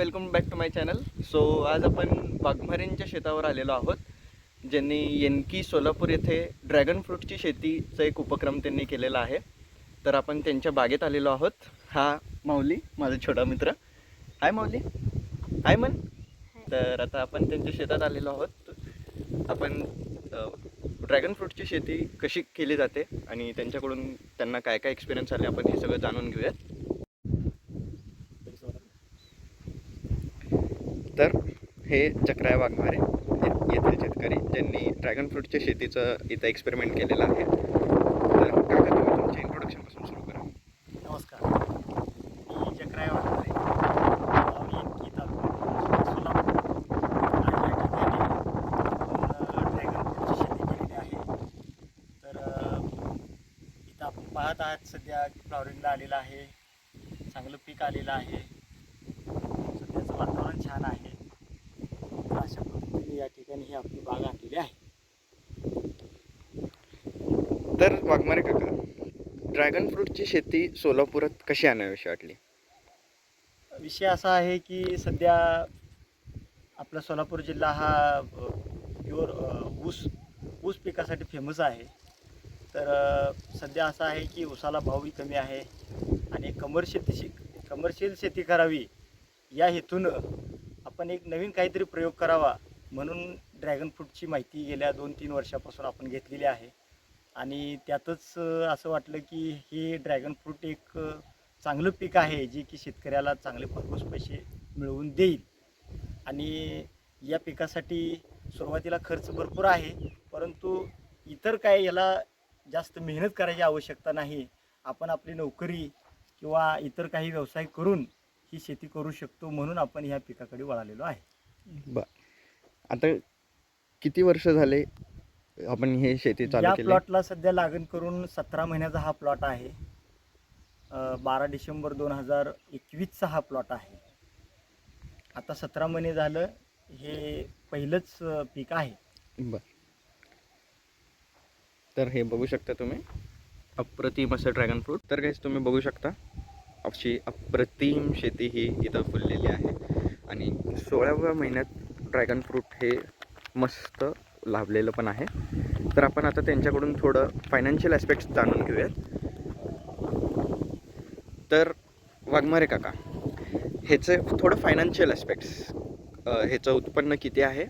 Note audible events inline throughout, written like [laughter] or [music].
Welcome back to my channel. So आज आपण वाघमारेंच्या शेतावर आलेलो आहोत ज्यांनी येनकी सोलापूर येथे ड्रॅगन फ्रूटची शेतीचा एक उपक्रम त्यांनी केलेला आहे. तर आपण त्यांच्या बागेत आलेलो आहोत. हा माऊली माझा छोटा मित्र. हाय माऊली. हाय मन. तर आता आपण त्यांच्या शेतात आलेलो आहोत. आपण ड्रॅगन फ्रूटची शेती कशी केली जाते आणि त्यांच्याकडून त्यांना काय काय एक्सपिरियन्स आले आपण हे सगळं जाणून घेऊयात. तर हे चक्राय वाघमारे येथील शेतकरी ज्यांनी ड्रॅगन फ्रूटच्या शेतीचं इथं एक्सपेरिमेंट केलेलं आहे. तर काका तुम्ही तुमच्या इंट्रोडक्शनपासून सुरू करा. नमस्कार. मी जकराय वाघमारे. गाव तालुका सोलापूर आणि या ठिकाणी आपण ड्रॅगन फ्रूटची शेती केलेली आहे. तर इथं आपण पाहत आहात सध्या फ्लॉवरिंगला आलेलं आहे. चांगलं पीक आलेलं आहे सध्याचं वातावरण छान आहे तर अशा पद्धतीने या ठिकाणी ही आपली बाग आलेली आहे तर वाघमारे काका ड्रॅगन फ्रूटची शेती सोलापुरात कशी आणावीशी वाटली? विषय असा आहे की सध्या आपला सोलापूर जिल्हा हा प्युअर ऊस ऊस पिकासाठी फेमस आहे. तर सध्या असं आहे की ऊसाला भावही कमी आहे आणि कमर्शियल शे कमर्शियल शेती करावी या हेतून आपण एक नवीन काहीतरी प्रयोग करावा म्हणून ड्रॅगन फ्रूटची माहिती गेल्या दोन तीन वर्षापासून आपण घेतलेली आहे. आणि त्यातच असं वाटलं की हे ड्रॅगन फ्रूट एक चांगलं पीक आहे जे की शेतकऱ्याला चांगले भरघोस पैसे मिळवून देईल. आणि या पिकासाठी सुरुवातीला खर्च भरपूर आहे परंतु इतर काय याला जास्त मेहनत करायची आवश्यकता नाही. आपण आपली नोकरी किंवा इतर काही व्यवसाय करून ही शेती करू शकतो म्हणून आपण ह्या पिकाकडे वळालेलो आहे. बर. आता किती वर्ष झाले आपण हे शेती या चालू केली? प्लॉटला सध्या लागण करून सतरा महिन्याचा हा प्लॉट आहे. बारा डिसेंबर दोन हजार एकवीसचा हा प्लॉट आहे. आता सतरा महिने झालं हे पहिलंच अ, पीक आहे. बर. तर हे बघू शकता तुम्ही अप्रतिम असं ड्रॅगन फ्रूट तर काहीच तुम्ही बघू शकता अशी अप्रतिम शेती ही इथं फुललेली आहे. आणि सोळाव्या महिन्यात ड्रॅगन फ्रूट हे मस्त लाभलेलं पण आहे. तर आपण आता त्यांच्याकडून थोडं फायनान्शियल ॲस्पेक्ट्स जाणून घेऊयात. तर वाघमारे काका ह्याचं थोडं फायनान्शियल ॲस्पेक्ट्स ह्याचं उत्पन्न किती आहे?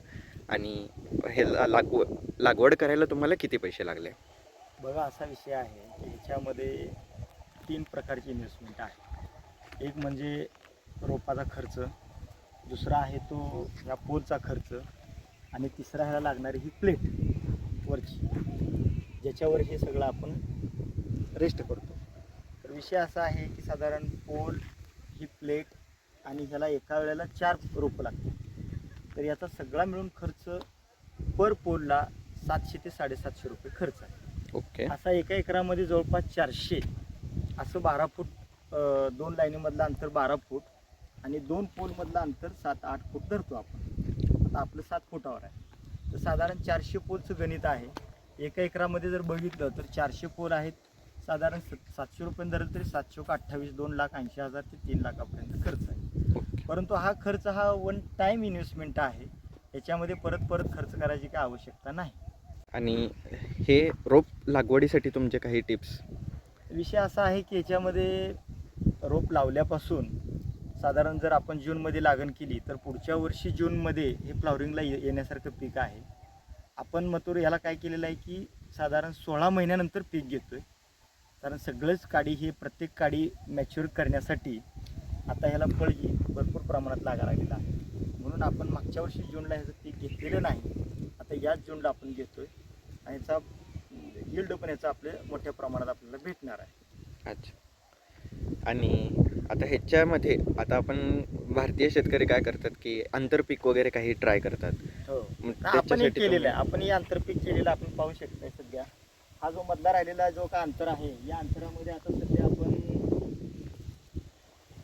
आणि हे लागव लागवड करायला तुम्हाला किती पैसे लागले? बघा असा विषय आहे की ह्याच्यामध्ये तीन प्रकारची इन्व्हेस्टमेंट आहे. एक म्हणजे रोपाचा खर्च दुसरा आहे तो या पोलचा खर्च आणि तिसरा ह्याला लागणारी ही प्लेट वरची. ज्याच्यावर हे सगळं आपण रेस्ट करतो. तर विषय असा आहे की साधारण पोल ही प्लेट आणि ह्याला एका वेळेला चार रोपं लागतात. तर याचा सगळा मिळून खर्च पर पोलला सातशे ते साडेसातशे रुपये खर्च आहे. ओके. असा एका एकरामध्ये जवळपास चारशे असं बारा फूट दोन लाईनीमधलं अंतर बारा फूट आणि दोन पोलमधलं अंतर सात आठ फूट धरतो आपण. आपलं सात फुटावर आहे. तर साधारण चारशे पोलचं गणित आहे. एका एकरामध्ये जर बघितलं तर चारशे पोल आहेत. साधारण स- सातशे रुपये धरलं तरी सातशे का अठ्ठावीस दोन लाख ऐंशी हजार ते तीन लाखापर्यंत खर्च आहे. परंतु हा खर्च हा वन टाईम इन्व्हेस्टमेंट आहे. याच्यामध्ये परत परत खर्च करायची काही आवश्यकता नाही. आणि हे रोप लागवडीसाठी तुमचे काही टिप्स? विषय असा आहे की याच्यामध्ये रोप लावल्यापासून साधारण जर आपण जूनमध्ये लागण केली तर पुढच्या वर्षी जूनमध्ये हे फ्लॉवरिंगला ये येण्यासारखं पीक आहे. आपण मथुर ह्याला काय केलेलं आहे की साधारण सोळा महिन्यानंतर पीक घेतो आहे कारण सगळंच काडी हे प्रत्येक काडी मॅच्युअर करण्यासाठी आता ह्याला फळ ही भरपूर प्रमाणात लागा लागलेलं आहे. म्हणून आपण मागच्या वर्षी जूनला ह्याचं पीक घेतलेलं नाही. आता याच जूनला आपण घेतो आहे आणि याचा यील्ड पण याचा आपल्या मोठ्या प्रमाणात आपल्याला भेटणार आहे. अच्छा. आणि आता ह्याच्यामध्ये आता आपण भारतीय शेतकरी काय करतात की आंतरपीक वगैरे काही ट्राय करतात. हो. मग आपण हे त्याच्यासाठी केलेलं आहे. आपण हे आंतरपीक केलेलं आपण पाहू शकतोय सध्या. हा जो मधला राहिलेला जो का अंतर आहे या अंतरामध्ये आता सध्या आपण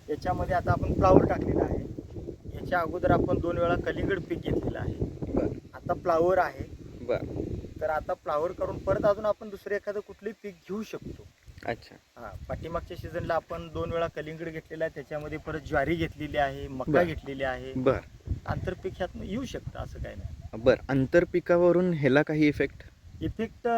याच्यामध्ये आता आपण फ्लावर टाकलेला आहे. याच्या अगोदर आपण दोन वेळा कलिंगड पीक घेतलेलं आहे. बर. आता फ्लावर आहे. बर. तर आता फ्लावर करून परत अजून आपण दुसरं एखादं कुठलंही पीक घेऊ शकतो. अच्छा. हा पाठीमागच्या सीझनला आपण दोन वेळा कलिंगड घेतलेला आहे त्याच्यामध्ये परत ज्वारी घेतलेली आहे मका बर. घेतलेली आहे. बर. आंतरपीक येऊ शकतं असं काही नाही. बर आंतरपिकावरून ह्याला काही इफेक्ट इफेक्ट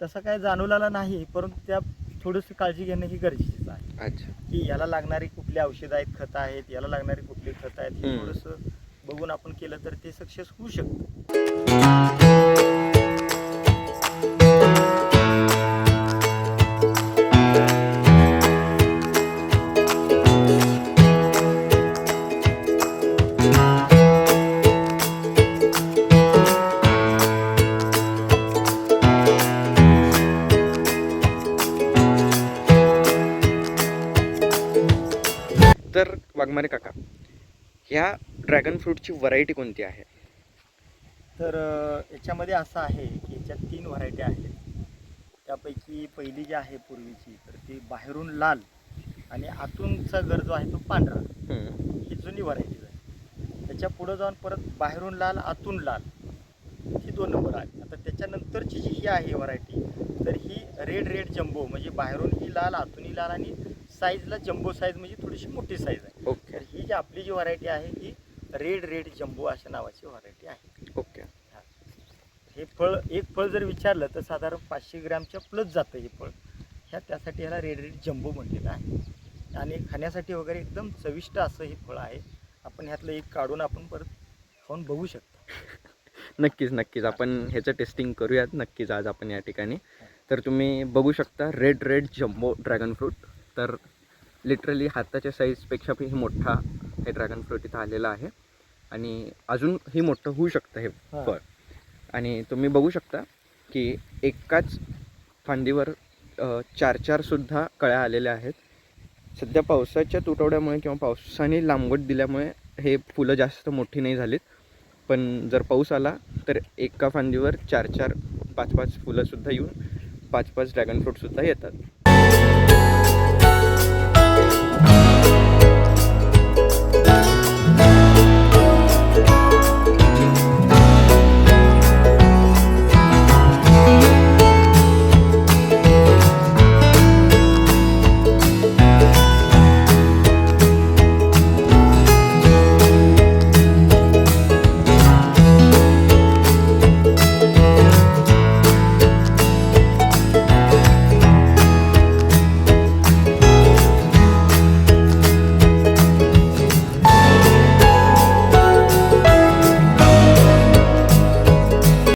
तसा काय जाणवलेला नाही परंतु त्या थोडीशी काळजी घेणं ही गरजेचंच आहे. अच्छा. की याला लागणारी कुठली औषधं आहेत खतं आहेत याला लागणारी कुठली खतं आहेत हे हम्म. थोडंसं बघून आपण केलं तर ते सक्सेस होऊ शकतं. वाघमारे काका ह्या ड्रॅगन फ्रूटची व्हरायटी कोणती आहे? तर याच्यामध्ये असं आहे की याच्यात तीन व्हरायटी आहेत. त्यापैकी पहिली जी आहे पूर्वीची तर ती बाहेरून लाल आणि आतूनचा गर जो आहे तो पांढरा. ही जुनी व्हरायटी आहे. त्याच्या पुढं जाऊन परत बाहेरून लाल आतून लाल. ही दोन नंबर आली आता त्याच्यानंतरची जी ही आहे व्हरायटी तर ही रेड रेड जम्बो म्हणजे बाहेरून ही लाल आतूनही लाल आणि साईजला जम्बो साईज म्हणजे थोडीशी मोठी साईज आहे. ओके तर ही जी आपली जी व्हरायटी आहे ही रेड रेड जम्बो अशा नावाची व्हरायटी आहे. ओके हे. फळ एक फळ जर विचारलं तर साधारण पाचशे ग्रॅमच्या प्लस जातं हे फळ. ह्या त्यासाठी ह्याला रेड रेड जम्बो म्हणलेलं आहे. आणि खाण्यासाठी वगैरे एकदम चविष्ट असं हे फळ आहे. आपण ह्यातलं एक काढून आपण परत खाऊन बघू शकतो. [laughs] नक्कीच नक्कीच. आपण ह्याचं टेस्टिंग करूयात. नक्कीच आज आपण या ठिकाणी. तर तुम्ही बघू शकता red red jumbo dragon fruit तर लिटरली हाताच्या साईजपेक्षा ही मोठा हे ड्रॅगन फ्रूट इथं आलेलं आहे. आणि अजूनही मोठं होऊ शकतं हे हा. फळ. आणि तुम्ही बघू शकता की एकाच फांदीवर चार चारसुद्धा कळ्या आलेल्या आहेत. सध्या पावसाच्या तुटवड्यामुळे किंवा पावसाने लांबवट दिल्यामुळे हे फुलं जास्त मोठी नाही झालीत. पण जर पाऊस आला तर एका फांदीवर चार चार पाच पाच फुलंसुद्धा येऊन पाच पाच ड्रॅगन फ्रूटसुद्धा येतात.